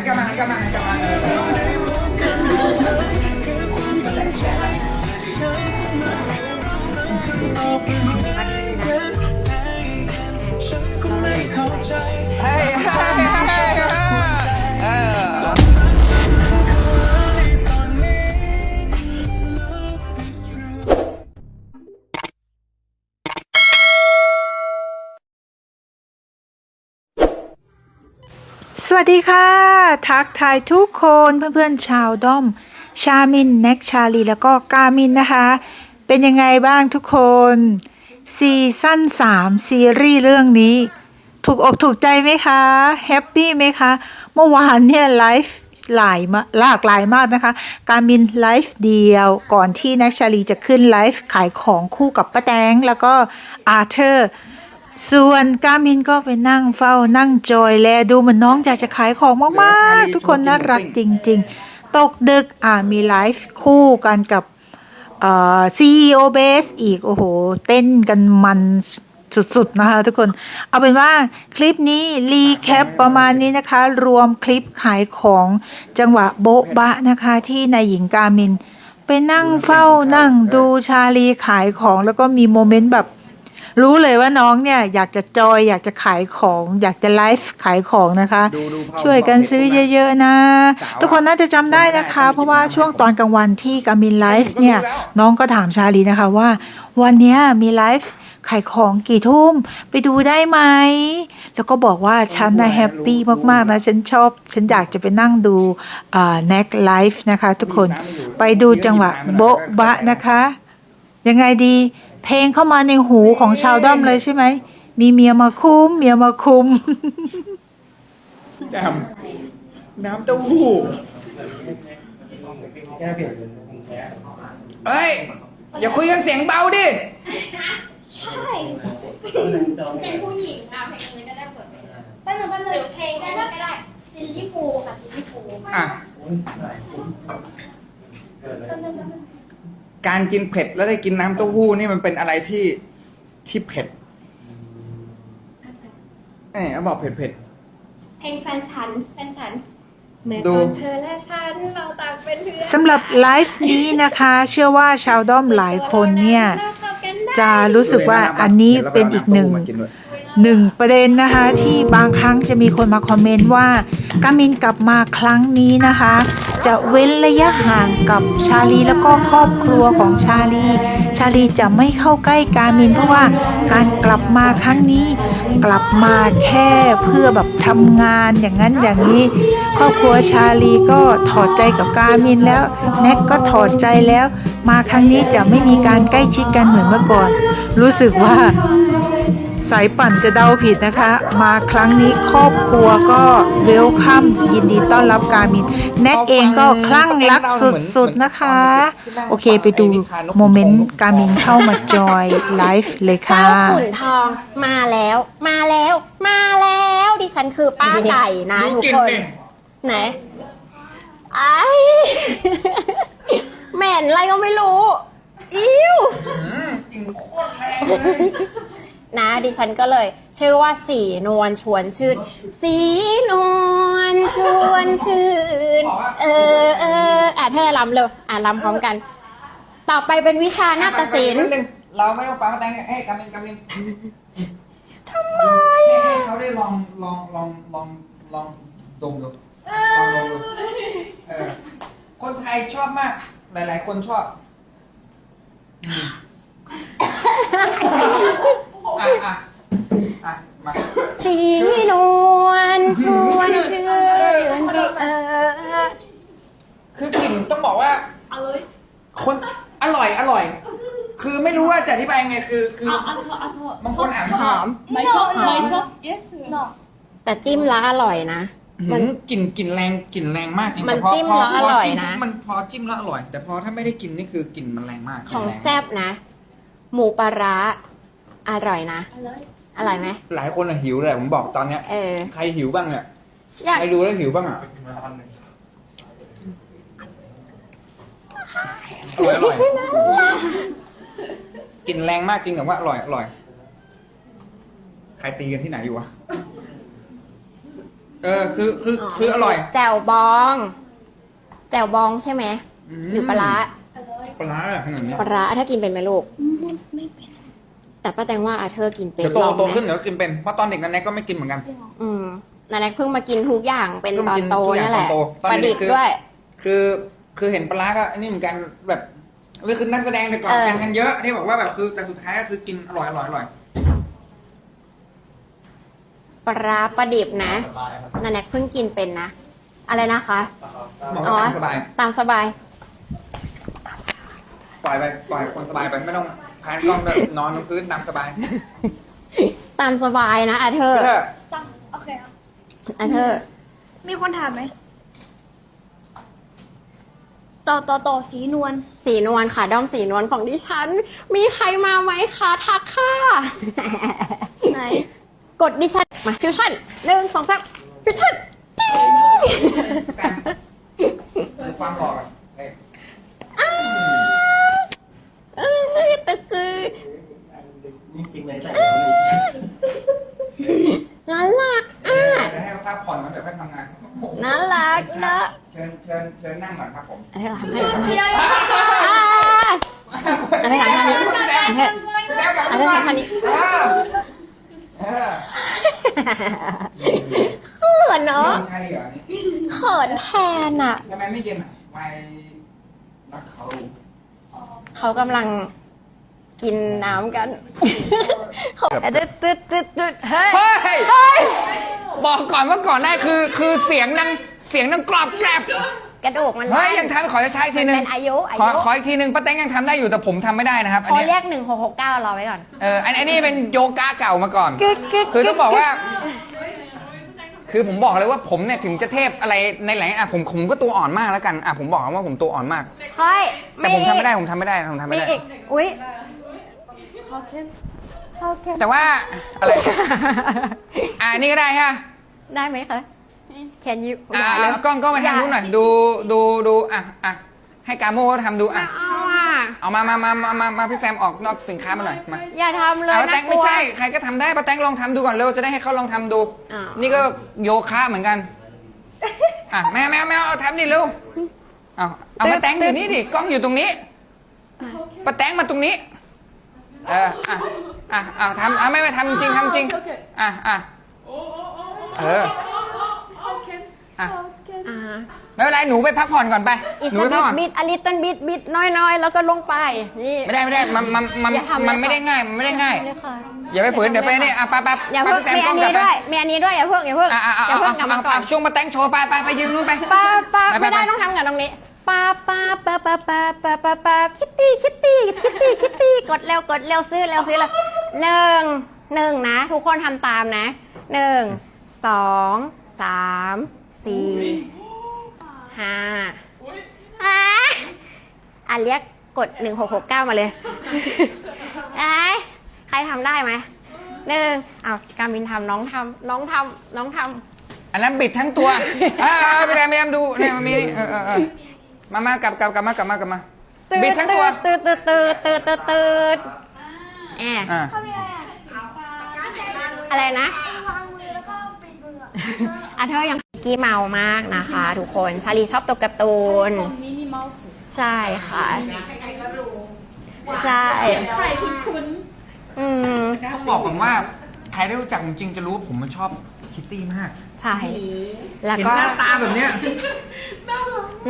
นกลับมาหันกลับมาหันกลับมาเฮ้ย วัสดีค่ะ ทักทายทุกคนเพื่อนๆชาวด้อม ชามินแน็กชาลีแล้วก็กามินนะคะ เป็นยังไงบ้างทุกคนซีซั่น3ซีรีส์เรื่องนี้ ถูกอกถูกใจไหมคะแฮปปี้ไหมคะ เมื่อวานเนี่ยไลฟ์หลายมาหลากหลายมากนะคะ การมินไลฟ์เดียวก่อนที่แน็กชาลีจะขึ้นไลฟ์ขายของคู่กับป้าแตงแล้วก็อาเธอร์ ส่วนกามินก็ไปนั่งเฝ้านั่งจอยแลดูเหมือนน้องอยากจะขายของมากๆ ทุกคนน่ารักจริง ๆ ตกดึกอ่ามีไลฟ์คู่กันกับเอ่อ CEO Base อีก โอ้โห เต้นกันมันสุดๆนะคะทุกคน เอาเป็นว่าคลิปนี้รีแคปประมาณนี้นะคะ รวมคลิปขายของจังหวะโบ๊ะบะนะคะที่นายหญิงกามิน ไปนั่งเฝ้านั่งดูชาลีขายของแล้วก็มีโมเมนต์แบบ รู้เลยว่าน้องเนี่ยอยากจะจอย อยากจะขายของ อยากจะไลฟ์ขายของนะคะดูดูภาพช่วยกันซื้อเยอะๆนะสาวอะทุกคนน่าจะจำได้นะคะ เพราะว่าช่วงตอนกลางวันที่กามินไลฟ์เนี่ยผมก็รู้แล้วน้องก็ถามชาลีนะคะว่า วันเนี้ยมีไลฟ์ขายของกี่ทุ่มไปดูได้ไหม แล้วก็บอกว่าฉันนะแฮปปี้มากๆนะ ฉันชอบ ฉันอยากจะไปนั่งดูแน็กไลฟ์นะคะ ทุกคนไปดูจังหวะโบ๊ะบะนะคะ ยังไงดี เพลงเข้ามาในหูของชาวด้อมเลยใช่ไหม มีเมียมาคุ้ม เมียมาคุมแซมน้ำเต้าหู้เฮ้ย อย่าคุยกันเสียงเบาดิ ใช่ เป็นผู้หญิงอะเพลงนี้ก็ได้เปิดไปเลยป้าหนึ่งป้าหนึ่งเพลงได้ก็ได้ซิลลี่ฟูกับซิลลี่ฟูอะ การกินเผ็ดแล้วได้กินน้ำเต้าหู้นี่มันเป็นอะไรที่ที่เผ็ดเอ๋เขาบอกเผ็ดเผ็ดเพลงแฟนฉันแฟนฉันเมื่อดูก่อนเธอและฉันเราต่างเป็นเพื่อนสำหรับไลฟ์นี้นะคะ เชื่อว่าชาวด้อมหลายคนเนี่ย จะรู้สึกว่าอันนี้เป็นอีกหนึ่งหนึ่งประเด็นนะคะที่บางครั้งจะมีคนมาคอมเมนต์ว่ากามินกลับมาครั้งนี้นะคะ จะเว้นระยะห่างกับชาลีแล้วก็ครอบครัวของชาลี ชาลีจะไม่เข้าใกล้กามิน เพราะว่าการกลับมาครั้งนี้ กลับมาแค่เพื่อแบบทำงานอย่างนั้นอย่างนี้ ครอบครัวชาลีก็ถอดใจกับกามินแล้วแน็กก็ถอดใจแล้ว มาครั้งนี้จะไม่มีการใกล้ชิดกันเหมือนเมื่อก่อน รู้สึกว่า สายปั่นจะเดาผิดนะคะ มาครั้งนี้ครอบครัวก็เวลคัมยินดีต้อนรับการมินแน็กเองก็คลั่งรักสุดๆนะคะ โอเคไปดูโมเมนต์การมินเข้ามาจอยไลฟ์เลยค่ะ เจ้าขุนทองมาแล้วมาแล้วมาแล้วดิฉันคือป้าไก่นะดูทุกกลิ่นคนดิไหนไอ้เหม็นอะไรก็ไม่รู้ อิ้วอืมกลิ่นโคตรแรงเลย นะ ดิฉันก็เลย ชื่อว่าสีนวลชวนชื่น สีนวลชวนชื่น เออเอออะเธอลำเลยอะลำพร้อมกัน ต่อไปเป็นวิชานาฏศิลป์นิดนึงเราไม่ต้องฟังแตงให้กามินกามินทำไมให้อะเขาได้ลองลองลองลองลองดมดูลองดมดูเออคนไทยชอบมาก หลาย ๆ คนชอบ อืมอ่ะอ่ะอ่ะมา สีนวลชวนชื่นเออ คือกลิ่นต้องบอกว่าคนอร่อยอร่อย คือไม่รู้ว่าจะอธิบายยังไงคือคือ 아, 아, 더, 아, 더. บางคนอ่านไม่ ห ชอ อบ ม 마이초? 마이초? 예스. แต่จิ้มแล้วอร่อยนะ มั มัน น กลิ่นกลิ่นแรงกลิ่นแรงมากจริง มัน แต่พอ จิ้ม พ แล้วอร่อย พจิ้ม นะ มันพอจิ้มแล้วอร่อย แต่พอถ้าไม่ได้กินนี่คือกลิ่นมันแรงมาก ของ แรง แซบนะ หมูปลาร้า อร่อยนะ อร่อยไหม หลายคนอะหิวเลยผมบอกตอนเนี้ย เออ ใครหิวบ้างเนี่ยอยาก ใครดูแล้วหิวบ้างอะอร่อยอร่อยกลิ่นแรงมากจริงแต่ว่าอร่อยอร่อย ใครตีกันที่ไหนอยู่วะ เออ คือคือคืออร่อยแจ่วบอง แจ่วบองใช่ไหม หรือปลาร้าปลาร้าอะขนาดนี้ปลาร้าถ้ากินเป็นไหมลูก ไม่เป็น แต่ป้าแตงว่าอาเธอร์กินเป็นเดี๋ยวโตลองโตไหมขึ้นเดี๋ยวกินเป็นเพราะตอนเด็กนั้นแน็กก็ไม่กินเหมือนกันอืมนาแนกเพิ่งมากินทุกอย่างเป็นเพิ่งตอมานกินโตทุกอย่างนี่แหละตอนโตตอนประเด็ดิกษคือฐ์ด้วย คือคือเห็นปลาร้าก็อันนี้เหมือนกันแบบก็คือนักแสดงแต่ก่อนเออ กันกันเยอะที่บอกว่าแบบคือแต่สุดท้ายก็คือกินอร่อยอร่อยอร่อยปลาร้าประดิบนะนาแนกเพิ่งกินเป็นนะ อะไรนะคะ บอกว่าตามสบาย ตามสบาย ปล่อยไปปล่อยคนสบายไปไม่ต้อง พานกล้องแบบนอนบนพื้นตามสบายตามสบายนะอาเธอร์เธอตั้งโอเคครับอาเธอร์มีคนถามไหมต่อต่อต่อสีนวลสีนวลค่ะด้อมสีนวลของดิฉัน มีใครมาไหมคะทักค่ะ ไหน กดดิฉันมาฟิวชั่นหนึ่งสองสามฟิวชั่นจิ้งดูความหล่อกั นเฮ้ยเอ้ยตะกือน่ารักอะเดี๋ยวให้พักผ่อนก่อนเดี๋ยวไปทำงานน่ารักนะเชิญเชิญเชิญนั่งก่อนครับผมอันนี้ทำให้ทำให้อ่าอันนี้ทำท่านี้อันนี้แล้วกลับอันมานี้ก่อนทำท่านี้เออเออเขินเนาะไม่ใช่เหรอนี่เขินแทนอะทำไมไม่เย็นอะไปรักเขา เขากำลัง กินน้ำกันเขาตึ๊ดตึ๊ดตึ๊ดตึ๊ดเฮ้ย เฮ้ยบอกก่อนว่าก่อนได้คือ คือเสียงดังเสียงดังกรอบแกรบกระดูกมันเฮ้ยยังทำขอจะใช้อีกทีนึงเป็นอายุอาขอยุขออีกทีนึงป้าแตงยังทำได้อยู่แต่ผมทำไม่ได้นะครับอันขอเนี้ยเรียกหนึ่งหกหกเก้ารอไว้ก่อน เอออันอันนี้เป็นโยคะเก่ามาก่อน กึ๊กกึ๊กคือต้องบอกว่า คือผมบอกเลยว่าผมเนี่ยถึงจะเทพอะไรในหลายอะผมผมก็ตัวอ่อนมากแล้วกันอะผมบอกว่าผมตัวอ่อนมาก เฮ้ยแต่ผมทำไม่ได้ผมทำไม่ได้ผมทำมีไม่ได้ อีก อุ้ย แต่ว่าอะไร อะนี่ก็ได้ฮะได้ไหมคะ Can you อะอย่าเลยเอากล้องกล้องมาทางนู้นหน่อยดูดูดูอะอะให้กาโม่เขาทำดูอะ เอาอะเอามามามามามามาพี่แซมออกนอกสินค้ามาหน่อยมาอย่าทำเลยอะป้าแตนะงไม่ใช่ใครก็ทำได้ป้าแตงลองทำดูก่อนเร็วจะได้ให้เขาลองทำดูอ่านี่ก็โยคะเหมือนกันอะแม่แม่แม่เอาทำดิเร็วเอาเอาป้าแตงอยู่นี่ดิกล้องอยู่ตรงนี้ป้าแตงมาตรงนี้ เอออะอะอะทำอะไม่ไม่ทำจริงทำจริงอะอะเอออะอ่าไม่เป็นไรหนูไปพักผ่อนก่อนไปอีกหนูสัไปกพักบิผ่อนดบิดอลิตันบิดบิดน้อยๆ แล้วก็ลงไปนี่ไม่ได้ไม่ได้มันมันมันอย่าทำเลยมันไม่ค่ะได้ง่ายมันไม่ได้ง่ายเลยค่ะอย่าไปฝืนเดี๋ยวไปเนี่ยอะไปไปอย่าไปเพิ่งพี่แซมมีกล้อัองนกลันี้บไปด้วยมีอันนี้ด้วยอย่าเพิ่งอย่าเพิ่งอะอะอะอย่าเพิ่งกลับมาก่อนช่วงมาแต่งโชว์ไปไปไปยืนนู่นไปป้าป้าไปไปไม่ได้ไปต้องทำกับตรงนี้ ป้าป้าป้าป้าป้าป้าป้าป้าคิตตี้คิตตี้คิตตี้คิตตี้กดเร็วกดเร็วซื้อเร็วซื้อเลยหนึ่งหนึ่งนะ ทุกคนทำตามนะหนึ่งสองสามสี่ห้าอะอะเรียกกดหนึ่งหกหกเก้ามาเลยไอ้ใครทำได้ไหมหนึ่งเอาการบินทำน้องทำน้องทำน้องทำอันนั้นบิดทั้งตัวอ่าไปแซมพยายามดูเนี่ยมันมีเออเออ มามากลับกลับกลับมากลับมากลับมาบิดทั้งตัวตืดตืดตืดตืดตืดตืดแอบอะอะไรนะอะเธอยังกี้เมามากนะคะ ทุกคนชาลีชอบตัวการ์ตูนใช่ค่ะ ใช่ใครคุ้นอืมต้องบอกผมว่า ใครได้รู้จักผมจริงจะรู้ผมมันชอบ คิตตี้มาก ใช่ แล้วเห็นก็หน้าตาแบบเนี้ย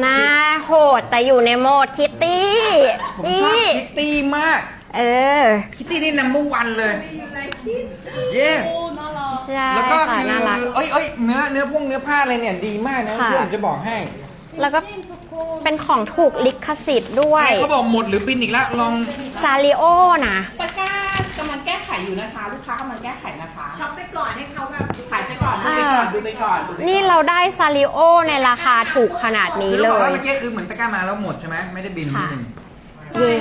หน้าโหดแต่อยู่ในโหมดคิตตี้ผมชอบนี่คิตตี้มาก เออ คิตตี้นี่นัมเบอร์วันเลย yes ใช่แล้วก็ค่ะคือน่ารัก เอ้ยเอ้ยเนื้อเนื้อพวกเนื้อผ้าอะไรเนี่ยดีมากนะค่ะ เพื่อนผมจะบอกให้แล้วก็เป็นของถูกลิขสิทธิ์ด้วยเขาบอกหมดหรือบินอีกแล้วลองซาริโอนะ ตะกร้ากำลังแก้ไขอยู่นะคะ ลูกค้ากำลังแก้ไขนะคะ ช็อปไปก่อนให้เขาแบบขายไป อนดูไปก่อนดูไปก่อนดูไปก่อนนี่เราได้ซาริโอในราคาถูกขนาดนี้เลคือบอกยว่าเมื่อกี้คือเหมือนตะกร้ามาแล้วหมดใช่ไหมไม่ได้บินค่ะอืมยิง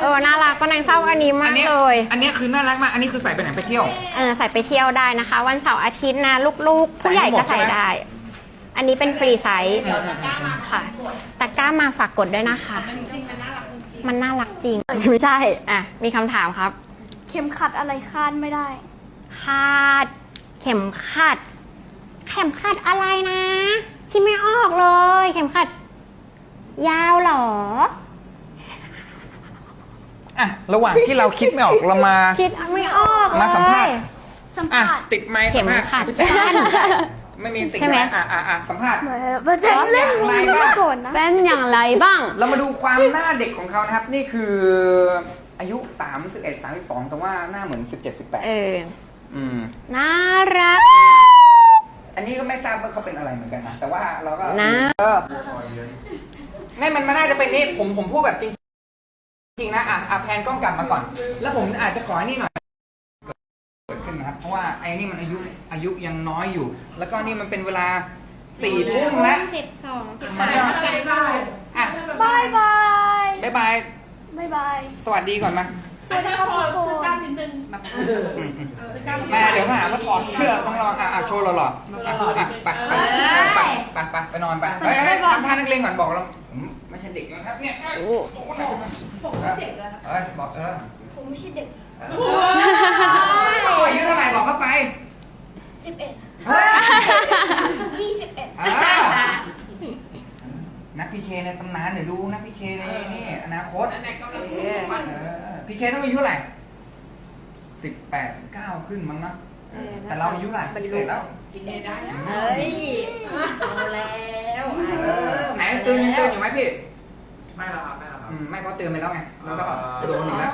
เออ น่ารักก็นางชอบอันนี้อัมานกเนี้ยเลย อันเนี้ยคือน่ารักมากอันนี้คือใส่ไปไหนไปเที่ยว เออใส่ไปเที่ยวได้นะคะ วันเสาร์อาทิตย์นะ ลูกๆ ผู้ใหญ่ก็ใส่ได้ อันนี้เป็นฟรีไซส์ค่ะตะกร้ามาฝากกดด้วยนะคะ มันน่ารักจริงไม่ใช่ อะ มีคำถามครับ เข็มขัดอะไรคาดไม่ได้ คาด เข็มขัด เข็มขัดอะไรนะคิดไม่ออกเลย เข็มขัด ยาวเหรอ อะระหว่างที่เราคิดไม่ออกเรามา คิดไม่ออกเลยมาสัมภาษณ์ สัมอะภาษณ์ ติดไมค์เข็มสัภาษณ์ขัดพี่แจ๊คสั้นไม่มีสิ่งใช่ไหมนะอะอะอะสัมภาษณ์ ประเด็นเล่นอะไรนี้บ้างก่อนนะ เป็นอย่างไรบ้าง เรามาดูความหน้าเด็กของเขานะครับ นี่คืออายุ 31 32 แต่ว่าหน้าเหมือน 17 18 เออ อืม น่ารัก อันนี้ก็ไม่ทราบว่าเขาเป็นอะไรเหมือนกันนะ แต่ว่าเราก็นะ เออไม่มันมันน่าจะเป็นนี่ผมผมพูดแบบจริงจริงนะอะอะแพนกล้องกลับมาก่อน แล้วผมอาจจะขอให้นี่หน่อยเกิดขึ้นนะครับ เพราะว่าไอ้นี่มันอายุอายุยังน้อยอยู่ แล้วก็นี่มันเป็นเวลาสี่ทุ่มแล้ว สิบสองสิบมาสามอะ บายบาย บ๊ายบายบายบาย สวัสดีก่อนมา สวัสดีครับทุกคนกล้ามนิดนึงแบบอืมอืมแม่เดี๋ยวมาหาว่าถอดเสื้อต้องรออะอะโชว์หล่อๆอะอะไปไปไปไปไปไปนอนไปเฮ้ยเฮ้ยทำท่านักเลงก่อนบอกเราผมไม่ใช่เด็กแล้วครับเนี่ยเอ้ยผมไม่เด็กแล้วเอ้ยบอกเออผมไม่ใช่เด็กอายุเท่าไหร่บอกเข้าไปสิบเอ็ดเฮ้ยยี่สิบเอ็ดอ่านักพีเคในตำนานเดี๋ยวดูนักพีเคในนี่อนาคตไหนๆก็ไม่เออ พีเคต้องอายุเท่าไหร่สิบแปดสิบเก้าขึ้นมั้งเนอะแต่เราอายุเท่าไหร่สิบเอ็ดแล้วกินเองได้เฮ้ยเอาแล้วเออไหนตื่นยังตื่นอยู่ไหมพี่ไม่ละครับไม่ละครับ อืมไม่เพราะตื่นไปแล้วไงแล้วก็โดนอีกแล้ว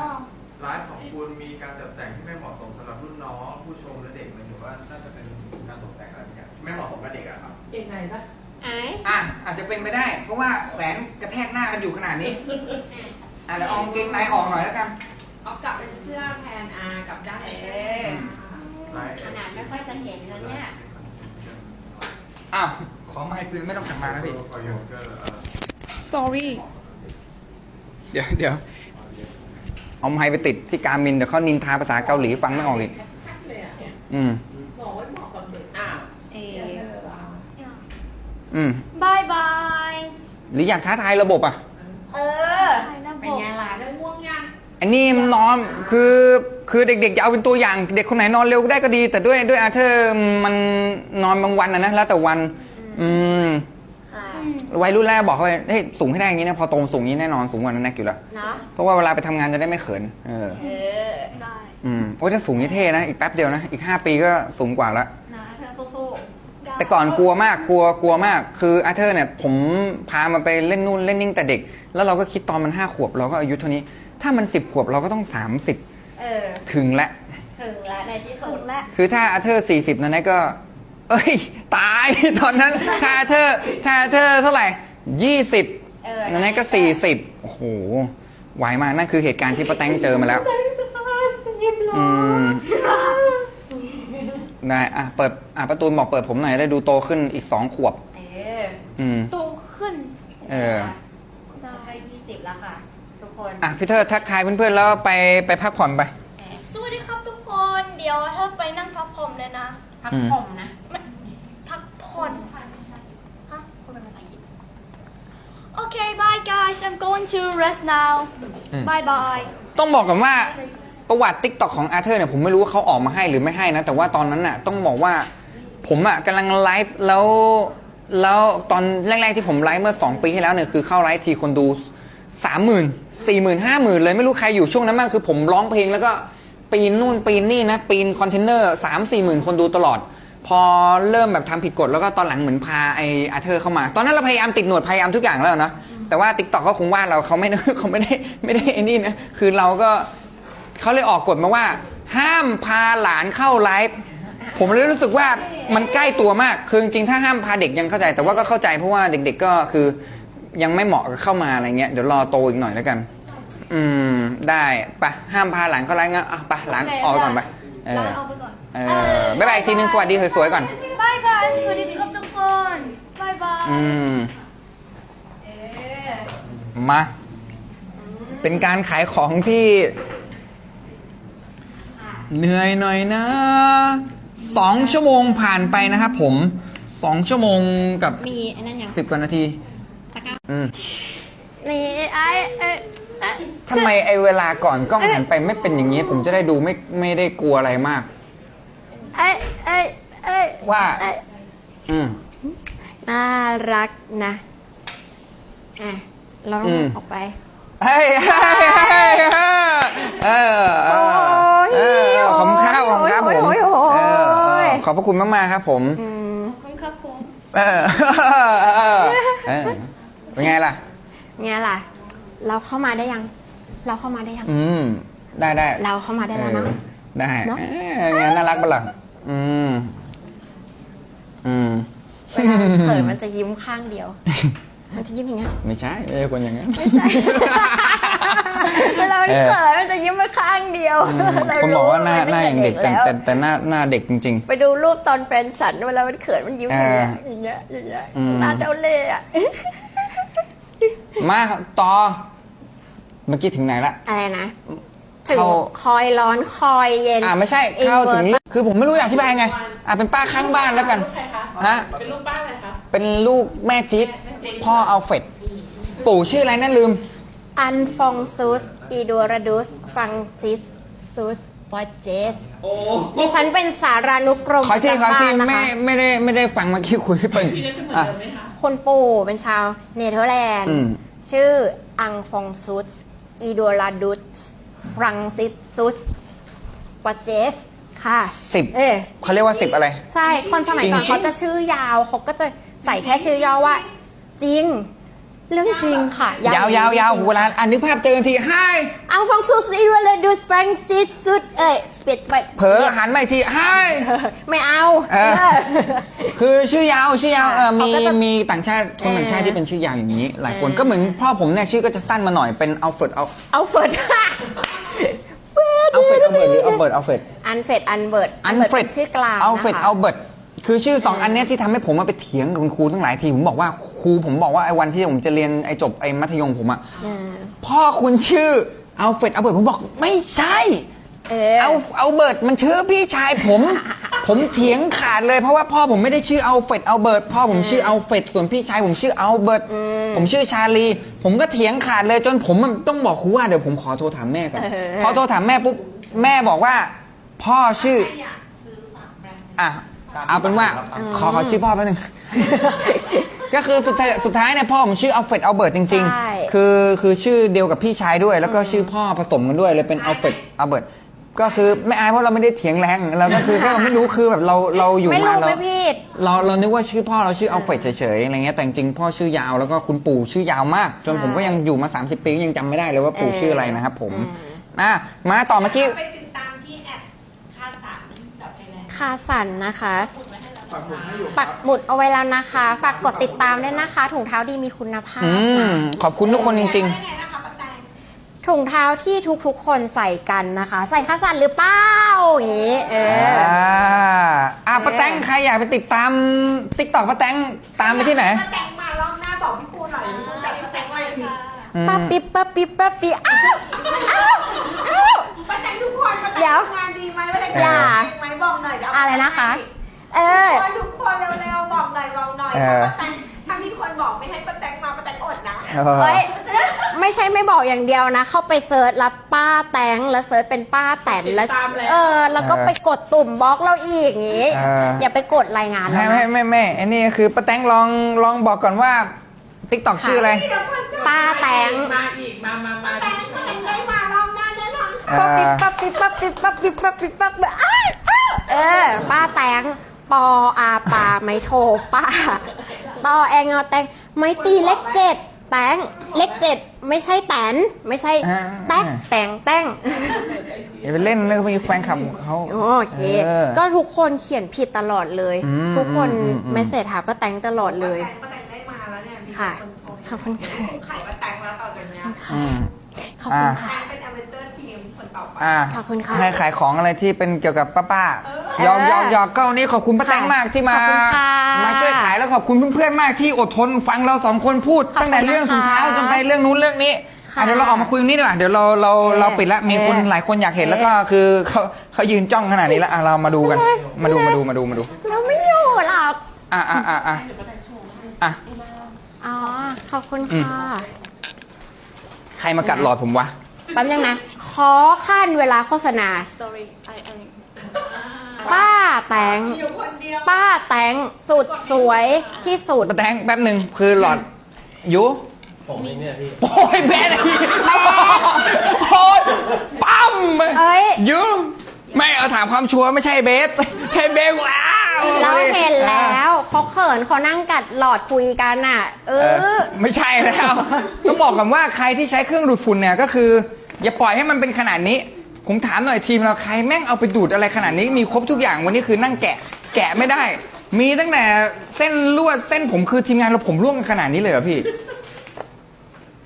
ไลฟ์ของคุณมีการตกแต่งที่ไม่เหมาะสมสำหรับรุ่นน้องผู้ชมและเด็กหมายถึงว่าน่าจะเป็นการตกแต่งอะไรบางอย่างที่ไม่เหมาะสมกับเด็กอะครับเองไหนปะไอ้อะอาจจะเป็นไปได้ เพราะว่าแขวนกระแทกหน้ากันอยู่ขนาดนี้อ่ะเดี๋ยวเอากางเกงในออกหน่อยแล้วกันเอากลับเป็นเสื้อแทนอากับด้านเอไลฟ์ขนาดไม่ค่อยจะเห็นนะเนี่ย อ้าวขอไม้คืนไม่ต้องสั่งมานะพี่ฟอร์ยเกอร์เอ่อ sorry เดี๋ยวเดี๋ยวเอาไม้ไปติดที่การมินเดี๋ยวเขานินทาภาษาเกาหลีฟังไม่ออกอีก ชัดเลยอะอืม บอกว่าเหมาะกับเด็กอ้าวเออืม บายบาย หรืออยากท้าทายระบบอะ เออ ไปนะบ เป็น อก ไงล่ะ ได้ง่วงยัง อันนี้มันนอนคือคือเด็กๆจะเอาเป็นตัวอย่าง เด็กคนไหนนอนเร็วได้ก็ดี แต่ด้วยด้วยอาเธอร์มันนอนบางวันนะนะแล้วแต่วัน อืมค่ะวัยรุ่นแรกบอกเขาไปเฮ้ยสูงให้ได้อย่างนี้นะพอโตสูงอย่างนี้แน่นอนสูงกว่านั้นแน่อยู่แล้วเนาะเพราะว่าเวลาไปทำงานจะได้ไม่เขินเออเออได้อืมเพราะถ้าสูงนี่เท่นะอีกแป๊บเดียวนะอีก5ปีก็สูงกว่าแล้วนะเธอสู้ได้แต่ก่อนกลัวมากกลัวกลัวมาก คืออาเธอร์เนี่ยผมพามันไปเล่นนู่นเล่นนิ่งแต่เด็ก แล้วเราก็คิดตอนมันห้าขวบเราก็อายุเท่านี้ ถ้ามันสิบขวบเราก็ต้อง30ๆเออ ถึงแล้วถึงแล้วในที่สุถูดกแล้วคือถ้าอาเธอร์สี่สิบนั้นก็ เอ้ย ตาย ตอนนั้นถ้าอาเธอร์ถ้าอาเธอร์เท่าไหร่ยี่สิบเออนั้นก็สี่สิบโอ้โหไหวมากนั่นคือเหตุการณ์ที่ป้าแตงเจอมาแล้วอืม ได้อะเปิดอะประตูนบอกเปิดผมหน่อยได้ดูโตขึ้นอีกสองขวบ เอออืม โตขึ้น เออ ได้ยี่สิบแล้วค่ะ ทุก คนอะพี่เธอทักทายเพื่อนๆแล้วไปไปพักผ่อนไป สวัสดีครับทุกคน เดี๋ยวเธอไปนั่งพักผ่อนเลยนะ พักผ่อนนะพักผ่อนฮะพูดเป็นภาษาอังกฤษโอเค bye guys I'm going to rest now อืม bye bye ต้องบอกกันว่าประวัติติ๊กต็อกของอาเธอร์เนี่ยผมไม่รู้ว่าเขาออกมาให้หรือไม่ให้นะ แต่ว่าตอนนั้นน่ะต้องบอกว่าผมอะกำลังไลฟ์แล้วแล้วตอนแรกๆที่ผมไลฟ์เมื่อ 2 ปีที่แล้วเนี่ยคือเข้าไลฟ์ทีคนดู 3 0 0 0 0 4 0 0 0 0 5 0,000เลยไม่รู้ใครอยู่ช่วงนั้นบ้างคือผมร้องเพลงแล้วก็ปีนนู่นปีนนี่นะปีนคอนเทนเนอร์สามสี่หมื่นคนดูตลอด พอเริ่มแบบทำผิดกฎแล้วก็ตอนหลังเหมือนพาไออาเธอร์เข้ามา ตอนนั้นเราพยายามติดหนวดพยายามทุกอย่างแล้วนะแต่ว่าติ๊กต็อกเขาคงว่าเราเขาไม่เขาไม่ได้ไม่ได้ไอ้นี่นะคือเราก็เขาเลยออกกฎมาว่า ห้ามพาหลานเข้าไลฟ์ผมเลยรู้สึกว่ามันใกล้ตัวมาก คือจริงๆถ้าห้ามพาเด็กยังเข้าใจ แต่ว่าก็เข้าใจเพราะว่าเด็ก ๆ ก็คือ ยังไม่เหมาะกับเข้ามาอะไรเงี้ยเดี๋ยวรอโตอีกหน่อยแล้วกัน อืมได้ไปะห้ามพาหลานเข้าไลฟ์งั้นอะไปะหลานออกไปก่อนไปเออลาเอาไปก่อน เออบ๊ายบายอีกทีนึงสวัสดีสวยๆก่อน บายบาย สวัสดีครับทุกคน บายบาย อืมเออมา เป็นการขายของที่ค่ะเหนื่อยหน่อยนะสองชั่วโมงผ่านไปนะครับผมสองชั่วโมงกับมีอันนั้นยังสิบกว่านาทีตะกร้า อืมนี่ไอ้เอ๊ะเอ๊ะทำไมไอเวลาก่อนกล้องหันไปไม่เป็นอย่างนี้ ผมจะได้ดูไม่ไม่ได้กลัวอะไรมาก เอ๊ะเอ๊ะเอ๊ะว่า เอ๊ะอืม น่ารักนะอะเราอืม ออกไป เฮ้ยเฮ้ยเฮ้ยเฮ้ยเออเอโอ้อยเออขอบคุณครับขอบคุณครับผมโอ้ยโอ้ยโอ้ย เออเออขอบพระคุณมาก ๆ ครับผม อืมเออเออเออ เป็นไงล่ะไงล่ะ เราเข้ามาได้ยัง เราเข้ามาได้ยัง อืม ได้ได้เราเข้ามาได้แล้วเนาะออได้เนอะ เอองานน่ารักปะล่ะอืม อืม เวลาเขินมันจะยิ้มข้างเดียว มันจะยิ้มอย่างเงี้ย ไม่ใช่ไม่ใช่คนอย่างนั้น ไม่ใช่ เวลามันเขินมันจะยิ้มไปข้างเดียวอืมเรคนบอกว่าหน้ารู้หน้าอย่างเด็กแต่แล้วแต่แต่หน้าหน้าเด็กจริง ไปดูรูปตอนแฟนฉันเวลามันเขินมันยิ้มอย่างเงี้ยเอออย่างเงี้ยอย่างเงี้ยอืม หน้าเจ้าเล่ห์อะๆ มาครับต่อ เมื่อกี้ถึงไหนละ อะไรนะถึงเข้า คอยร้อนคอยเย็น อ่าไม่ใช่อินเข้าถึงเวอร์คือผมไม่รู้อยากอธิบายไง อ่าเป็นป้าข้างบ้านแล้วกันลูกใครคะฮะ เป็นลูกบ้านอะไรคะเป็นลูกแม่จี๊ดพ่อเอาเฟดปู่ชื่ออะไรนั่นลืม อันฟองซุสอีดัวราดุสฟังซิสซุสปอเจสโอ้ดิฉันเป็นสารานุกรมขอที่ขอประจำที่บ้านนะไม่คะ ไม่ได้ไม่ได้ฟังเมื่อกี้คุยเป็นพี่เล็กจะเหมือนอะเดิมไหมคะ คนปู่เป็นชาวเนเธอร์แลนด์ อืม ชื่ออังฟองซุสอีดัวราดุสฟรังซิสซุสปอเจสค่ะสิบเออเขาเรียกว่าสิบอะไร ใช่ คนสมัยก่อนจริงๆ เขาจะชื่อยาวเขาก็จะใส่แค่ชื่อย่อว่า จริง เรื่องจริงค่ะยาวยาวยาวเวลาอ่านนึกภาพเจอกันทีให้อังฟองซุสอีดัวราดุสฟรังซิสซุสเอ้ยเปลี่ยนไปเผลอหันมาอีกทีให้ไม่เอาเออคือชื่อยาวชื่อยาวเออมีเขาก็จะมีต่างชาติคนต่างชาติเออที่เป็นชื่อยาวอย่างนี้ หลายคนเออก็เหมือนพ่อผมเนี่ยชื่อก็จะสั้นมาหน่อยเป็นอัลเฟรดเอาเอาเฟิร์ดอัลเฟรดอัลเบิร์ดหรืออัลเบิร์ดอัลเฟรดอันเฟดอันเบิร์ดอันเบิร์ดเฟรดเป็นชื่อกลางอัลเฟรดนะคะอัลเบิร์ด คือชื่อสองอันเนี้ยที่ทำให้ผมมาไปเถียงกับคุณครูตั้งหลายทีผมบอกว่าครูผมบอกว่าไอ้วันที่ผมจะเรียนไอ้จบไอ้มัธยมผมอะเออพ่อคุณชื่ออัลเฟรดอัลเบิร์ดผมบอกไม่ใช่ เออ เอาเอาเบิร์ตมันชื่อพี่ชายผม ผมเถียงขาดเลยเพราะว่าพ่อผมไม่ได้ชื่ออัลเฟรดอัลเบิร์ตพ่อผมชื่ออัลเฟรดส่วนพี่ชายผมชื่ออัลเบิร์ตผมชื่อชาลี ผมก็เถียงขาดเลยจนผมต้องบอกครูว่าเดี๋ยวผมขอโทรถามแม่ก่อนเออ พอโทรถามแม่ปุ๊บแม่บอกว่า พ่อชื่ออะ เอาเป็นว่าขอขอชื่อพ่อแป๊บนึง ก็คือสุดท้ายสุดท้ายเนี่ยพ่อผมชื่ออัลเฟรดอัลเบิร์ตจริง ใช่ ๆ คือคือชื่อเดียวกับพี่ชายด้วย แล้วก็ชื่อพ่อผสมกันด้วยเลยเป็นอัลเฟรดอัลเบิร์ตก็คือไม่อายเพราะเราไม่ได้เถียงแรงเราก็คือแค่เราไม่รู้คือแบบเราเราอยู่ไม่มารู้เรา ไม่ผิด เราเรานึกว่าชื่อพ่อเราชื่ออัลเฟรดเฉยๆอะไรเงี้ยแต่จริงๆพ่อชื่อยาวแล้วก็คุณปู่ชื่อยาวมาก จนใช่ผมก็ยังอยู่มา 30 ปียังจำไม่ได้เลยว่าปู่เออ ชื่ออะไรนะครับผมเออะมาต่อเมื่อกี้ ไปติดตามที่แอปคาสันกับไทยแลนด์ คาสันนะคะปักหมุดให้อยู่ปักหมุดเอาไว้แล้วนะคะ ฝากกดติดตามด้วยนะคะ ถุงเท้าดีมีคุณภาพอืม นะ ขอบคุณทุกคนจริงได้ไงนะคะป้าแตงถุงเท้าที่ทุกๆ คนใส่กันนะคะ ใส่คาสันหรือเปล่าอย่างนี้ เอๆออ่าอะป้าแตงใครอยากไปติดตามติ๊กต็อกป้าแตงตามไปที่ไหนป้าแตงมารอบหน้าบอกพี่ปูหน่อยพี่ปูจัดป้าแตงไว้ค่ะอืม ปั๊บปิ๊บปั๊บปิ๊บปั๊บปิ๊บอ้าวอ้าวอ้ อกหน่อยเดี๋ยวอะไรนะคะ เออ ทุกคนเร็วๆบอกหน่อยบอกหน่อยเอถ้าอป้าแตงถ้ามีคนบอกไม่ให้ป้าแตงมาป้าแตงอดนะเฮ้ยไม่ใช่ไม่บอกอย่างเดียวนะ เข้าไปเซิร์ชรับป้าแตงแล้วเซิร์ชเป็นป้าแตนแล้วติดตามแล้ว เออ แล้วก็ไปกดตุ่มบล็อกเราอีกอย่างงี้ เอออ อย่าไปกดรายงานไม่เราไม่นะ ไม่ไม่อันนี้คือป้าแตงลองลองบอกก่อนว่าติ๊กต็อกชื่ออะไรป้าแตงมาอีก มามามาป้าแตงป้าแตงได้มารอบหน้าแน่นอน เอ่ปั๊บอปิ๊บปั๊บปิ๊บปั๊บปิ๊บปั๊บปิ๊บปั๊บปิ๊บปั๊บอ้าวอ้าว เออ ป้าแตงปออาปาไม่โทรป้าตอแองอแตงไม่ตีเลขเจ็ดแตงเลขเจ็ดไม่ใช่แตนไม่ใช่แต๊กแตงแต้งอย่าไปเล่นเลยมีแฟนคลับของเขาโอเคเออก็ทุกคนเขียนผิดตลอดเลยอืมทุกคนอืมอืมเมสเซจหาก็แตงตลอดเลยป้าแตงได้มาแล้วเนี่ยมีค่ะคนชมขอบคุณค่ะไข่ป้าแตงแล้วต่อจากเนี้ยอืมขอบคุณค่ะแตงเป็นอเวนเจอร์ทีมคนต่อไป อ่าขอบคุณค่ะ ให้ขายของอะไรที่เป็นเกี่ยวกับป้าป้าๆหยอกหยอกหยอกก็วันนี้ขอบคุณป้าแตงมากที่มา ขอบคุณค่ะมาช่วยขายแล้วขอบคุณเพื่อนๆมากที่อดทนฟังเราสองคนพูด ขอบคุณตั้งแต่เรื่องถุงเท้านะคะจนไปเรื่องนู้นเรื่องนี้ค่ะอะเดี๋ยวเราออกมาคุยตรงนี้ดีกว่าเดี๋ยวเราเราเออเราปิดละมีคนเออหลายคนอยากเห็นเออแล้วก็คือเขาเขายืนจ้องขนาดนี้แล้วอะเรามาดูกันมาดูมาดูมาดูมาดูเราไม่อยู่หรอกอะอะอะอะอะอ๋อ ขอบคุณอืมค่ะ ใครมากัดหลอดผมวะ แป๊บนึงนะ ขอขั้นเวลาโฆษณา Sorry, I, I, ป้าแตงป้าแตงสุดสวยที่สุด ป้าแตงแป๊บหนึ่งคือหลอดอยูผมเองเนี่ยพี่ โอ้ยเบสโอ้ยปั๊มเอ้ยอยูไม่เอาถามความชัวร์ไม่ใช่เบสใช่เบสว้าวเราเห็นแล้วเขาเขินเขานั่งกัดหลอดคุยกันอะ เอเอออไม่ใช่แล้วต้องบอกกันว่าใครที่ใช้เครื่องดูดฝุ่นเนี่ยก็คือ อย่าปล่อยให้มันเป็นขนาดนี้ ผมถามหน่อยทีมเราใครแม่งเอาไปดูดอะไรขนาดนี้มีครบทุกอย่างวันนี้คือนั่งแกะ แกะไม่ได้ มีตั้งแต่เส้นลวดเส้นผมคือทีมงานเราผมร่วงกันขนาดนี้เลยเหรอพี่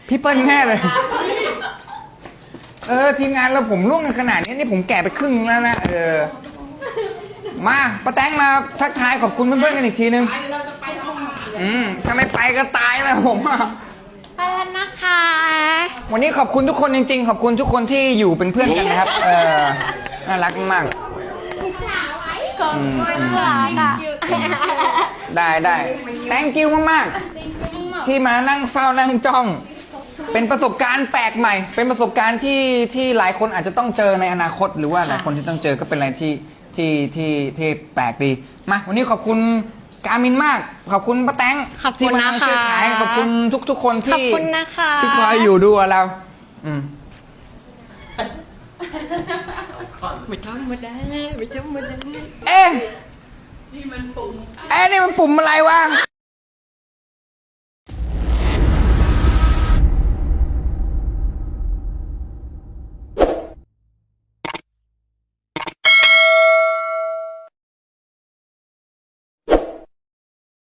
พี่เปิ้ลแน่เลย เออทีมงานเราผมร่วงกันขนาดนี้นี่ผมแกะไปครึ่งนึงแล้วนะเออมาป้าแตงมาทักทายขอบคุณเพื่อนๆกันอีกทีนึงอืมถ้าไม่ไปก็ตายแล้วผมอะ ไปแล้วนะคะ วันนี้ขอบคุณทุกคนจริง ๆ ขอบคุณทุกคนที่อยู่เป็นเพื่อนกันนะครับ เออน่ารักมากอืมน่ารักอะ ได้ได้ thank you มากๆ ที่มานั่งเฝ้านั่งจ้อง เป็นประสบการณ์แปลกใหม่ เป็นประสบการณ์ที่ที่หลายคนอาจจะต้องเจอในอนาคต หรือว่าหลายคนที่ต้องเจอก็เป็นอะไรที่ที่ที่ที่แปลกดี มาวันนี้ขอบคุณ การมินมาก ขอบคุณป้าแตงขอบคุณที่มานะคะ ช่วยขายขอบคุณทุก ๆ คนขอบที่คุณนะคะ ที่คอยอยู่ดูเรา อืม ไม่ธรรมดาไม่ธรรมดาเอ๊ะนี่มันปุ่มเอ๊ะนี่มันปุ่มอะไรวะ